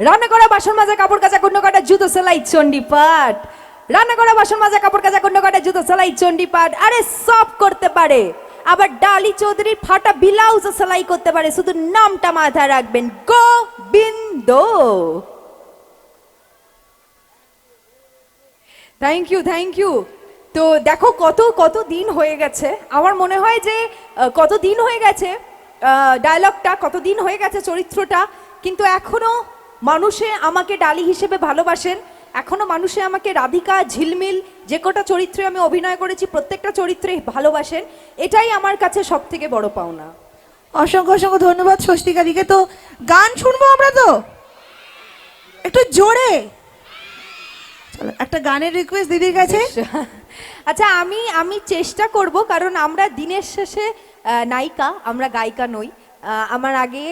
রান্না করা বাসন মাজা, কাপড় কাচা কুণ্ড কাটা, জুতো সেলাই, চণ্ডী পাঠ রান্না করা বাসন মাজা, কাপড় কাচা কুণ্ড কাটা, জুতো সেলাই, চণ্ডী পাঠ আরে সব করতে পারে। আবার ডালি চৌধুরীর ফাটা ব্লাউজ সেলাই করতে পারে। শুধু নামটা মাথায় রাখবেন। Gobinda. Thank you thank you তো দেখো কত কত দিন হয়ে গেছে। আমার মনে হয় যে কত দিন হয়ে গেছে ডায়লগটা কত দিন হয়ে গেছে চরিত্রটা। কিন্তু এখনও মানুষে আমাকে ডালি হিসেবে ভালোবাসেন। এখনও মানুষে আমাকে রাধিকা ঝিলমিল যে কটা চরিত্রে আমি অভিনয় করেছি প্রত্যেকটা চরিত্রে ভালোবাসেন। এটাই আমার কাছে সব থেকে বড় পাওনা। অসংখ্য অসংখ্য ধন্যবাদ স্বস্তিকাদিকে। তো গান শুনব আমরা তো? একটু জোরে। চলো একটা গানের রিকোয়েস্ট দিদির কাছে। আচ্ছা আমি আমি চেষ্টা করব কারণ আমরা দিনের শেষে নায়িকা আমরা গায়িকা নই। আমার আগে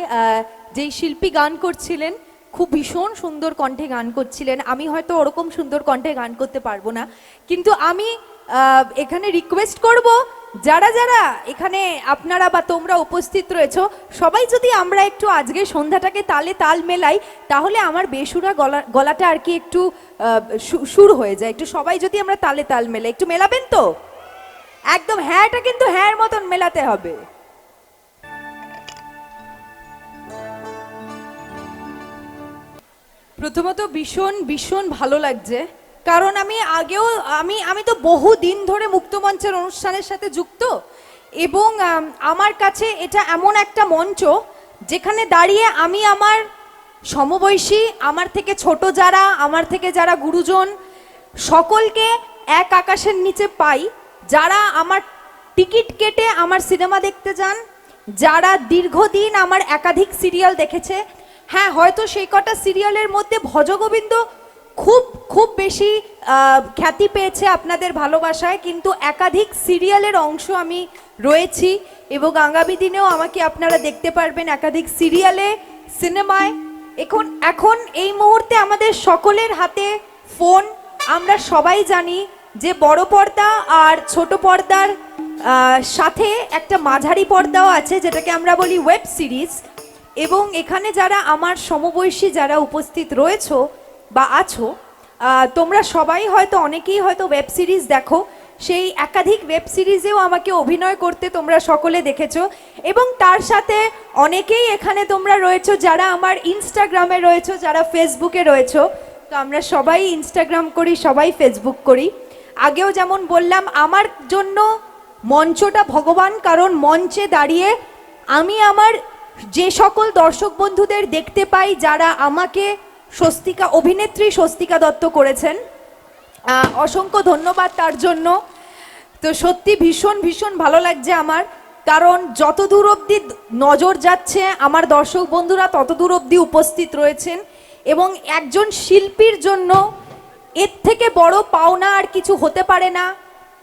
যেই শিল্পী গান করছিলেন খুব ভীষণ সুন্দর কণ্ঠে গান করছিলেন। আমি হয়তো ওরকম সুন্দর কণ্ঠে গান করতে পারব না। কিন্তু আমি এখানে রিকোয়েস্ট করব, যারা যারা এখানে আপনারা বা তোমরা উপস্থিত রয়েছ, সবাই যদি আমরা একটু আজকে সন্ধ্যাটাকে তালে তাল মেলাই, তাহলে আমার বেসুরা গলা, গলাটা আর কি একটু সুর হয়ে যায়। একটু সবাই যদি আমরা তালে তাল মেলাই, একটু মেলাবেন তো? একদম হ্যাঁটা কিন্তু হ্যাঁ মতন মেলাতে হবে। প্রথমত ভীষণ ভীষণ ভালো লাগছে। কারণ আমি আগেও, আমি আমি তো বহু দিন ধরে মুক্তমঞ্চের অনুষ্ঠানের সাথে যুক্ত এবং আমার কাছে এটা এমন একটা মঞ্চ যেখানে দাঁড়িয়ে আমি আমার সমবয়সী, আমার থেকে ছোট যারা, আমার থেকে যারা গুরুজন, সকলকে এক আকাশের নিচে পাই। যারা আমার টিকিট কেটে আমার সিনেমা দেখতে যান, যারা দীর্ঘদিন আমার একাধিক সিরিয়াল দেখেছে হ্যাঁ হয়তো সেই কটা সিরিয়ালের মধ্যে ভজগোবিন্দ খুব খুব বেশি খ্যাতি পেয়েছে আপনাদের ভালোবাসায়, কিন্তু একাধিক সিরিয়ালের অংশ আমি রয়েছি এবং আগামী দিনেও আমাকে আপনারা দেখতে পারবেন একাধিক সিরিয়ালে, সিনেমায়। এখন এখন এই মুহূর্তে আমাদের সকলের হাতে ফোন। আমরা সবাই জানি যে বড় পর্দা আর ছোট পর্দার সাথে একটা মাঝারি পর্দাও আছে, যেটাকে আমরা বলি ওয়েব সিরিজ। এবং এখানে যারা আমার সমবয়সী যারা উপস্থিত রয়েছো বা আছো তোমরা সবাই হয়তো অনেকেই হয়তো ওয়েব সিরিজ দেখো। সেই একাধিক ওয়েব সিরিজেও আমাকে অভিনয় করতে তোমরা সকলে দেখেছ এবং তার সাথে অনেকেই এখানে তোমরা রয়েছো যারা আমার ইনস্টাগ্রামে রয়েছো, যারা ফেসবুকে রয়েছো। তো আমরা সবাই ইনস্টাগ্রাম করি, সবাই ফেসবুক করি। আগেও যেমন বললাম, আমার জন্য মঞ্চটা ভগবান, কারণ মঞ্চে দাঁড়িয়ে আমি আমার যে সকল দর্শক বন্ধুদের দেখতে পাই যারা আমাকে স্বস্তিকা, অভিনেত্রী স্বস্তিকা দত্ত করেছেন অসংখ্য ধন্যবাদ তার জন্য। তো সত্যি ভীষণ ভীষণ ভালো লাগছে আমার, কারণ যত দূর অবধি নজর যাচ্ছে, আমার দর্শক বন্ধুরা তত দূর অবধি উপস্থিত রয়েছেন এবং একজন শিল্পীর জন্য এর থেকে বড় পাওনা আর কিছু হতে পারে না,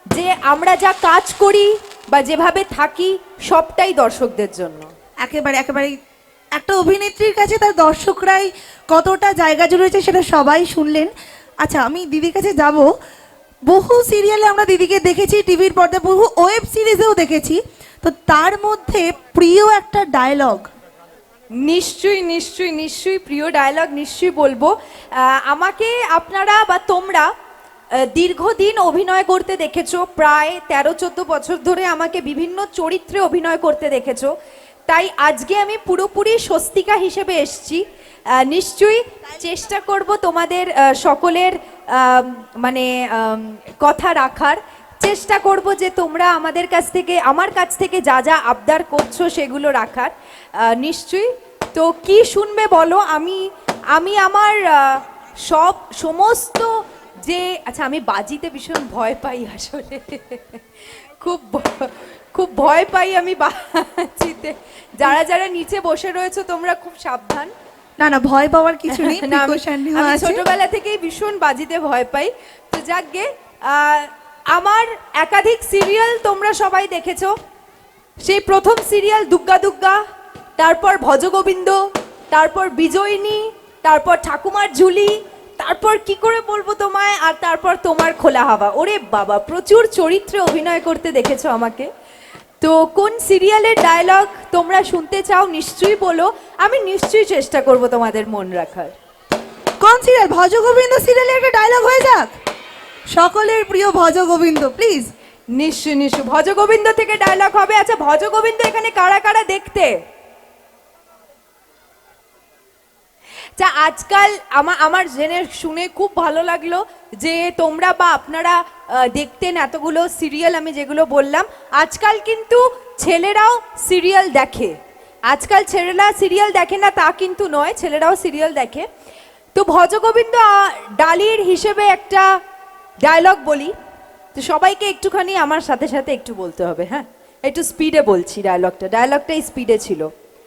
যে আমরা যা কাজ করি বা যেভাবে থাকি, সবটাই দর্শকদের জন্য। একেবারে একেবারে একটা অভিনেত্রীর কাছে তার দর্শকরাই কতটা জায়গা জুড়েছে সেটা সবাই শুনলেন। আচ্ছা আমি দিদির কাছে যাব। বহু সিরিয়ালে আমরা দিদিকে দেখেছি, টিভির পর্দায় বহু ওয়েব সিরিজেও দেখেছি। তো তার মধ্যে প্রিয় একটা ডায়লগ নিশ্চয়ই নিশ্চয়ই নিশ্চয়ই প্রিয় ডায়লগ নিশ্চয়ই বলব। আমাকে আপনারা বা তোমরা দীর্ঘদিন অভিনয় করতে দেখেছ, প্রায় তেরো চোদ্দ বছর ধরে আমাকে বিভিন্ন চরিত্রে অভিনয় করতে দেখেছ। তাই আজকে আমি পুরোপুরি স্বস্তিকা হিসেবে এসছি। নিশ্চয়ই চেষ্টা করব তোমাদের সকলের মানে কথা রাখার। চেষ্টা করব যে তোমরা আমাদের কাছ থেকে, আমার কাছ থেকে যা যা আবদার করছ সেগুলো রাখার। নিশ্চয়ই। তো কি শুনবে বলো? আমি আমি আমার সব, সমস্ত যে আচ্ছা আমি বাজিতে ভীষণ ভয় পাই আসলে। খুব খুব ভয় পাই আমি বাজিতে যারা যারা নিচে বসে রয়েছে তোমরা খুব সাবধান। না না ভয় পাওয়ার কিছু নেই আমি-। ছোটবেলা থেকেই ভীষণ বাজিতে ভয় পাই। তো যাকগে আহ, আমার একাধিক সিরিয়াল তোমরা সবাই দেখেছ। সেই প্রথম সিরিয়াল দুগ্গা দুগ্গা তারপর ভজগোবিন্দ তারপর বিজয়িনী তারপর ঠাকুমার ঝুলি তারপর কি করে বলব তোমায় আর তারপর তোমার খোলা হাওয়া। ওরে বাবা প্রচুর চরিত্রে অভিনয় করতে দেখেছ আমাকে। তো কোন সিরিয়ালের ডায়লগ তোমরা শুনতে চাও নিশ্চয়ই বলো। আমি নিশ্চয়ই চেষ্টা করব তোমাদের মন রাখার। কোন সিরিয়াল? ভজ গোবিন্দ সিরিয়ালে একটা ডায়লগ হয়ে যাক। সকলের প্রিয় ভজ গোবিন্দ প্লিজ নিশ্চয় নিশ্চয় ভজগোবিন্দ থেকে ডায়লগ হবে। আচ্ছা ভজ গোবিন্দ এখানে কারা কারা দেখতে? যা আজকাল আমার আমার জেনে শুনে খুব ভালো লাগল যে তোমরা বা আপনারা দেখতেন এতগুলো সিরিয়াল আমি যেগুলো বললাম। আজকাল কিন্তু ছেলেরাও সিরিয়াল দেখে। আজকাল ছেলেরা সিরিয়াল দেখে না, তা কিন্তু নয়, ছেলেরাও সিরিয়াল দেখে। তো ভজগোবিন্দ ডালির হিসেবে একটা ডায়লগ বলি। তো সবাইকে একটুখানি আমার সাথে সাথে একটু বলতে হবে হ্যাঁ? একটু স্পিডে বলছি ডায়লগটা ডায়লগটাই স্পিডে ছিল।